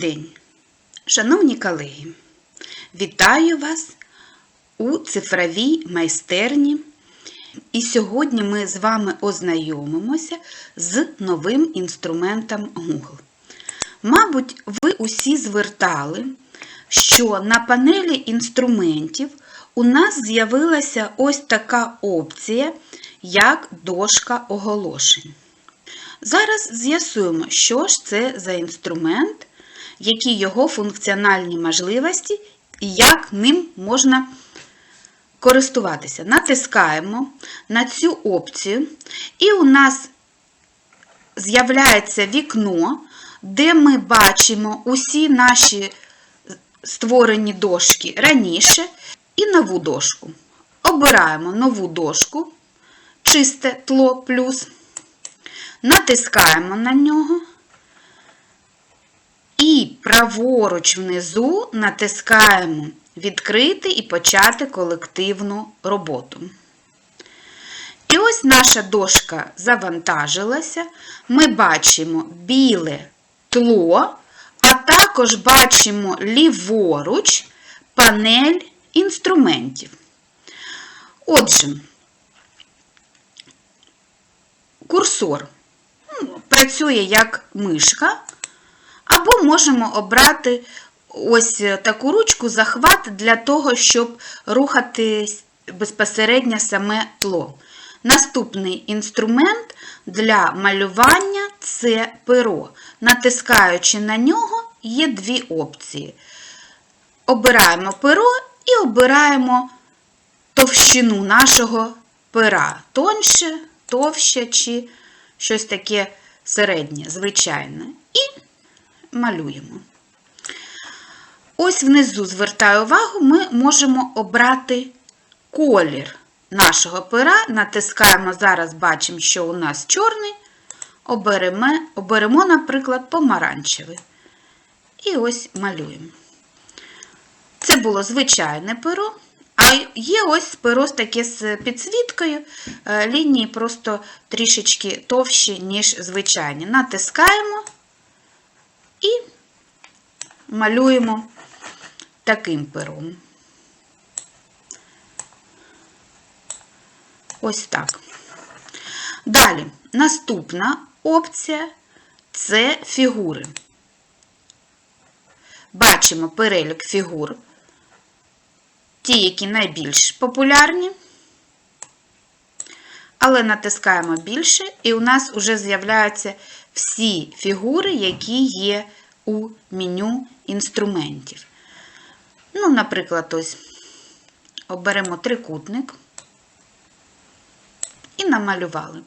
день, шановні колеги! Вітаю вас у цифровій майстерні. І сьогодні ми з вами ознайомимося з новим інструментом Google. Мабуть, ви усі звертали, що на панелі інструментів у нас з'явилася ось така опція, як дошка оголошень. Зараз з'ясуємо, що ж це за інструмент, які його функціональні можливості і як ним можна користуватися. Натискаємо на цю опцію, і у нас з'являється вікно, де ми бачимо усі наші створені дошки раніше і нову дошку. Обираємо нову дошку, чисте тло плюс. Натискаємо на нього і праворуч внизу натискаємо Відкрити і почати колективну роботу. І ось наша дошка завантажилася. Ми бачимо біле тло, а також бачимо ліворуч панель інструментів. Отже, курсор працює як мишка, або можемо обрати ось таку ручку захват для того, щоб рухати безпосередньо саме тло. Наступний інструмент для малювання це перо. Натискаючи на нього, є дві опції. Обираємо перо і обираємо товщину нашого пера. Тонше, товще чи щось таке середнє, звичайне. І малюємо. Ось внизу, звертаю увагу, ми можемо обрати колір нашого пера. Натискаємо, зараз бачимо, що у нас чорний. Оберемо, оберемо, наприклад, помаранчевий. І ось малюємо. Це було звичайне перо. А є ось перо таке з підсвіткою, лінії просто трішечки товщі, ніж звичайні. Натискаємо і малюємо таким пером. Ось так. Далі, наступна опція це фігури. Бачимо перелік фігур, ті, які найбільш популярні, але натискаємо більше, і у нас вже з'являються всі фігури, які є у меню інструментів. Ну, наприклад, ось оберемо трикутник і намалювали.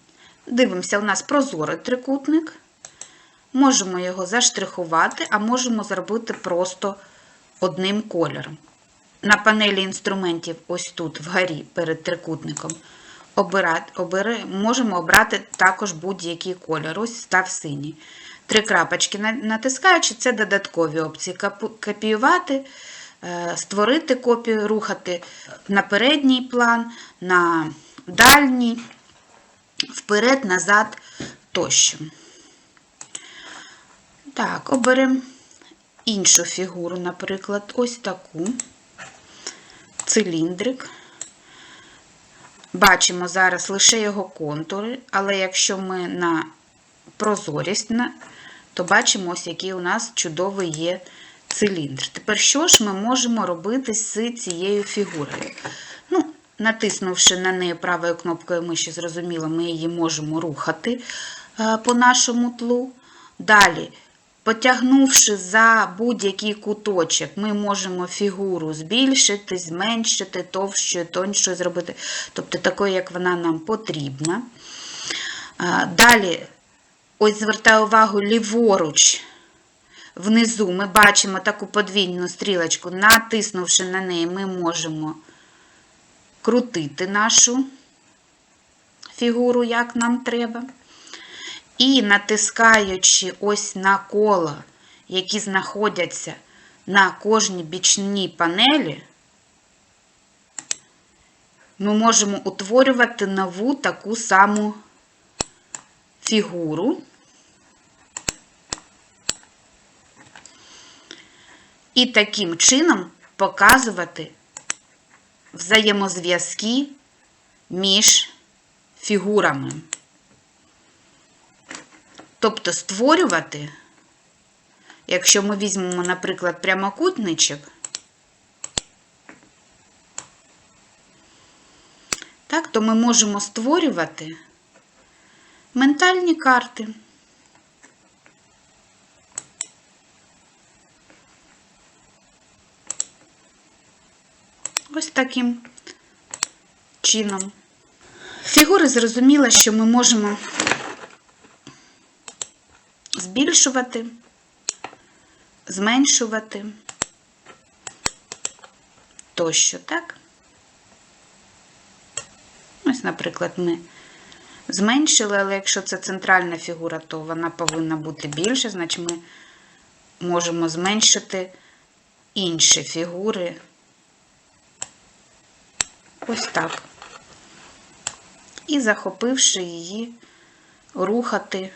Дивимося, у нас прозорий трикутник. Можемо його заштрихувати, а можемо зробити просто одним кольором. На панелі інструментів, ось тут, вгорі, перед трикутником, обирати, обери, можемо обрати також будь-який кольор. Ось став синій. Три крапочки натискаючи, це додаткові опції. Копіювати. Створити копію, рухати на передній план, на дальній, вперед, назад тощо. Так, оберемо іншу фігуру, наприклад, ось таку циліндрик. Бачимо зараз лише його контури, але якщо ми на прозорість, то бачимо, ось який у нас чудовий є циліндр. Тепер, що ж ми можемо робити з цією фігурою? Ну, Натиснувши на неї правою кнопкою миші, зрозуміло, ми її можемо рухати по нашому тлу. Далі, потягнувши за будь-який куточок, ми можемо фігуру збільшити, зменшити, товщою, тоншою зробити, тобто такою, як вона нам потрібна. Далі, ось звертаю увагу, ліворуч. Внизу ми бачимо таку подвійну стрілочку, натиснувши на неї, ми можемо крутити нашу фігуру, як нам треба. І натискаючи ось на коло, які знаходяться на кожній бічній панелі, ми можемо утворювати нову таку саму фігуру. і таким чином показувати взаємозв'язки між фігурами. Тобто створювати, якщо ми візьмемо, наприклад, прямокутничок, так, то ми можемо створювати ментальні карти. Ось таким чином. Фігури зрозуміло, що ми можемо збільшувати, зменшувати тощо, так? Ось, наприклад, ми зменшили, але якщо це центральна фігура, то вона повинна бути більше, значить ми можемо зменшити інші фігури. Ось так. І захопивши її, рухати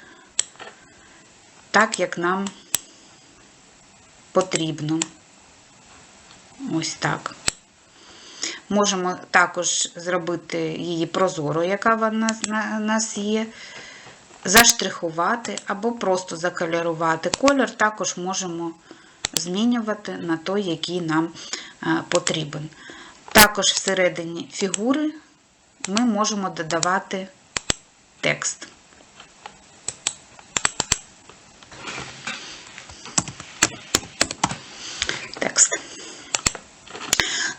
так, як нам потрібно. Ось так. Можемо також зробити її прозоро, яка у нас є, заштрихувати або просто закольорувати. Колір також можемо змінювати на той, який нам потрібен. Також всередині фігури ми можемо додавати. Текст.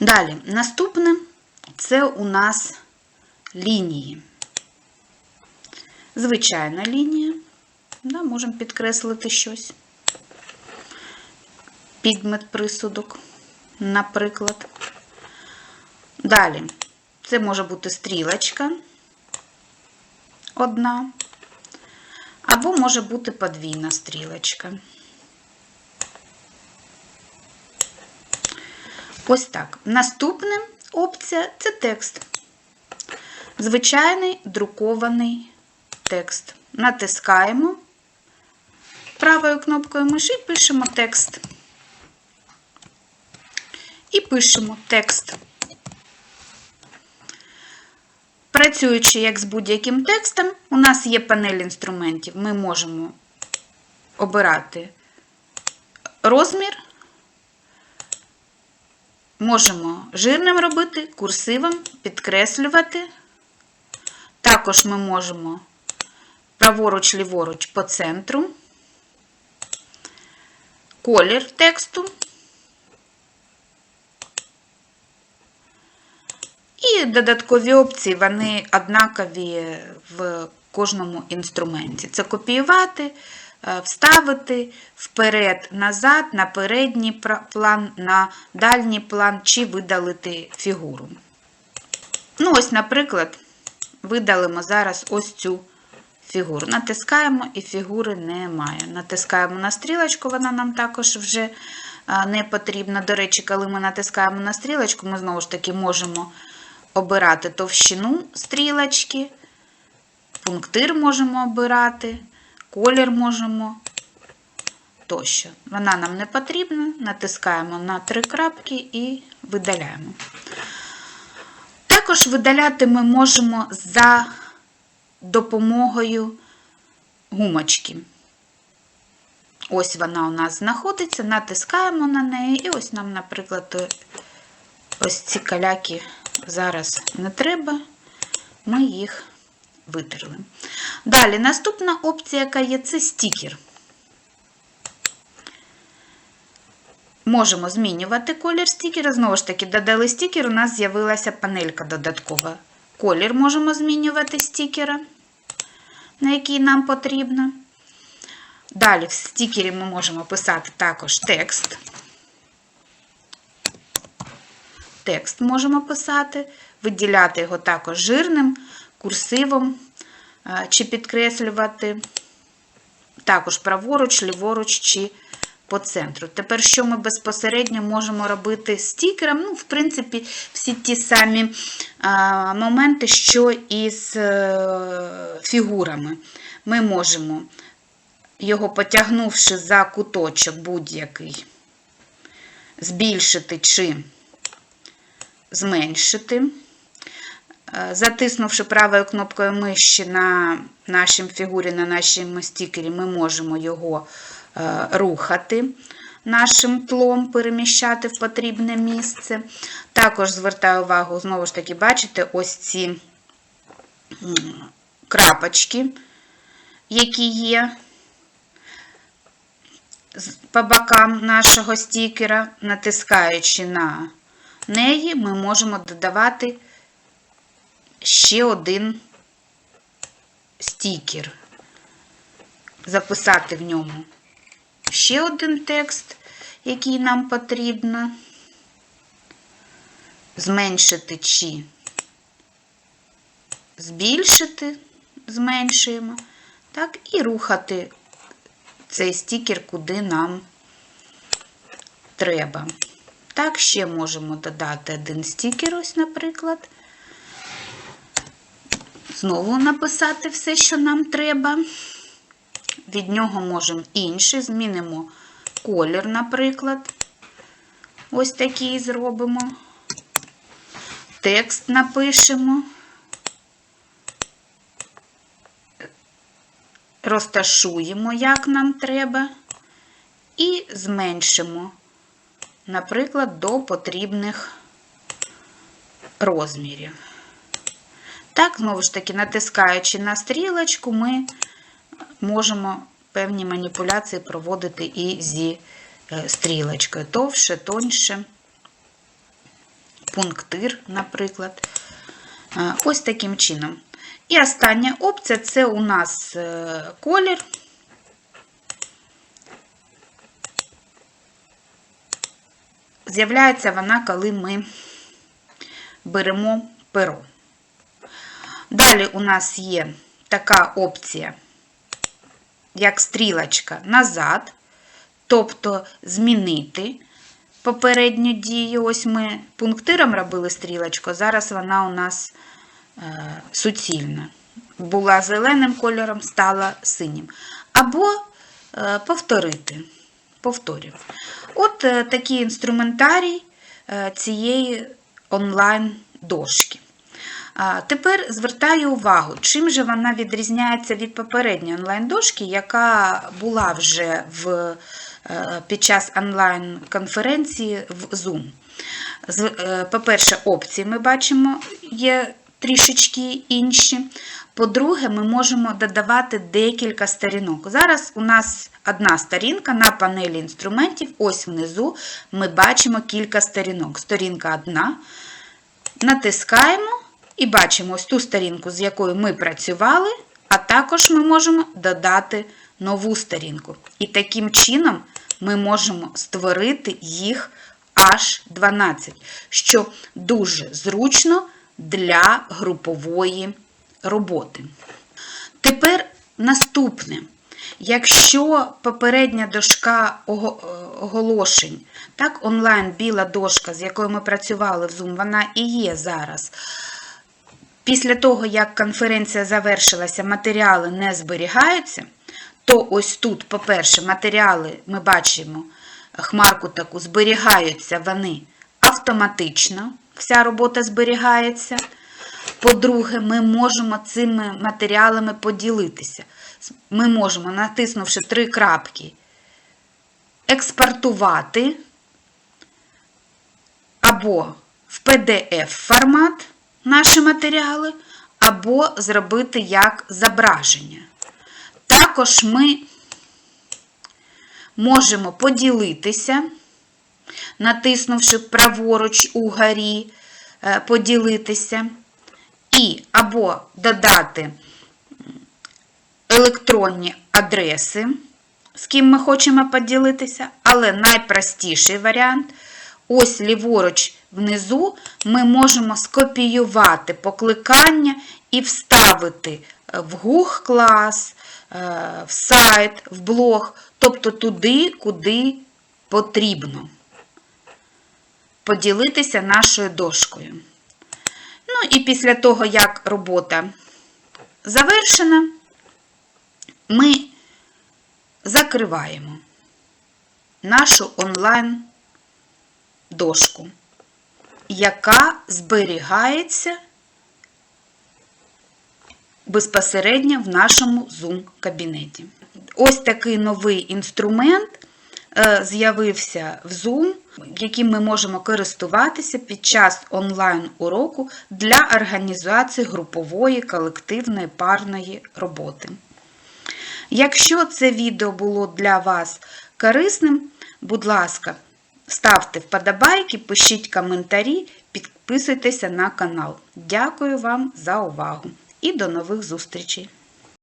Далі, наступне це у нас лінії. Звичайна лінія. Да, Можемо підкреслити щось. Підмет присудок, наприклад. Далі, це може бути стрілочка одна, або може бути подвійна стрілочка. Ось так. Наступна опція це текст. Звичайний друкований текст. Натискаємо правою кнопкою миші пишемо текст. І пишемо текст. Працюючи як з будь-яким текстом, у нас є панель інструментів. Ми можемо обирати розмір, можемо жирним робити, курсивом, підкреслювати. Також ми можемо праворуч-ліворуч по центру, колір тексту. І додаткові опції, вони однакові в кожному інструменті. Це копіювати, вставити вперед, назад, на передній план, на дальній план чи видалити фігуру. Ну, ось, наприклад, видалимо зараз ось цю фігуру. Натискаємо і фігури немає. Натискаємо на стрілочку, вона нам також вже не потрібна. До речі, коли ми натискаємо на стрілочку, ми знову ж таки можемо обирати товщину стрілочки, пунктир можемо обирати, колір можемо тощо. Вона нам не потрібна, натискаємо на три крапки і видаляємо. Також видаляти ми можемо за допомогою гумочки. Ось вона у нас знаходиться, натискаємо на неї, і ось нам, наприклад, ось ці каляки зараз не треба, ми їх витерли. Далі, наступна опція, яка є, це стікер. Можемо змінювати колір стікера. Знову ж таки, додали стікер, у нас з'явилася панелька додаткова. Колір можемо змінювати стікера, на який нам потрібно. Далі в стікері ми можемо писати також текст. Текст можемо писати, виділяти його також жирним, курсивом чи підкреслювати, також праворуч, ліворуч чи по центру. Тепер, що ми безпосередньо можемо робити стікером? Ну, в принципі, всі ті самі а, моменти, що і з е, фігурами. Ми можемо, його потягнувши за куточок будь-який, збільшити чи зменшити. Е, Затиснувши правою кнопкою миші на нашій фігурі, на нашому стікері, ми можемо його е, рухати нашим тлом, переміщати в потрібне місце. Також звертаю увагу, знову ж таки, бачите, ось ці крапочки, які є по бокам нашого стікера, натискаючи на неї, ми можемо додавати ще один стікер, записати в ньому ще один текст, який нам потрібно, зменшити чи збільшити, зменшуємо, так, і рухати цей стікер, куди нам треба. Так, ще можемо додати один стікер, ось, наприклад. Знову написати все, що нам треба. Від нього можемо інший, змінимо колір, наприклад. Ось такий зробимо. Текст напишемо. Розташуємо, як нам треба, і зменшимо, наприклад, до потрібних розмірів. Так, знову ж таки, натискаючи на стрілочку, ми можемо певні маніпуляції проводити і зі е, стрілочкою. Товше, тоньше, пунктир, наприклад. Е, Ось таким чином. І остання опція це у нас е, колір. З'являється вона, коли ми беремо перо. Далі у нас є така опція, як стрілочка назад, тобто змінити попередню дію. Ось ми пунктиром робили стрілочку, зараз вона у нас е, суцільна. Була зеленим кольором, стала синім. Або е, повторити. Повторюю. От е, такий інструментарій цієї онлайн-дошки. Тепер звертаю увагу, чим же вона відрізняється від попередньої онлайн-дошки, яка була вже в, е, під час онлайн-конференції в Zoom. Е, По-перше, опції ми бачимо є трішечки інші. По-друге, ми можемо додавати декілька сторінок. Зараз у нас одна сторінка на панелі інструментів. Ось внизу ми бачимо кілька сторінок. Сторінка одна. Натискаємо і бачимо ось ту сторінку, з якою ми працювали, а також ми можемо додати нову сторінку. І таким чином ми можемо створити їх аж 12, що дуже зручно для групової роботи. Тепер наступне. Якщо попередня дошка оголошень, так, онлайн біла дошка, з якою ми працювали в Zoom, вона і є зараз. Після того, як конференція завершилася, матеріали не зберігаються, то ось тут, по-перше, матеріали ми бачимо хмарку таку, зберігаються вони автоматично, вся робота зберігається. По-друге, ми можемо цими матеріалами поділитися. Ми можемо, натиснувши три крапки, експортувати або в PDF формат наші матеріали, або зробити як зображення. Також ми можемо поділитися, натиснувши праворуч угорі, е, поділитися, і або додати електронні адреси, з ким ми хочемо поділитися, але найпростіший варіант. Ось ліворуч внизу ми можемо скопіювати покликання і вставити в Google клас, в сайт, в блог, тобто туди, куди потрібно. Поділитися нашою дошкою. Ну і після того, як робота завершена, ми закриваємо нашу онлайн дошку, яка зберігається безпосередньо в нашому Zoom-кабінеті. Ось такий новий інструмент е, з'явився в Zoom, яким ми можемо користуватися під час онлайн-уроку для організації групової, колективної, парної роботи. Якщо це відео було для вас корисним, будь ласка, ставте вподобайки, пишіть коментарі, підписуйтеся на канал. Дякую вам за увагу і до нових зустрічей!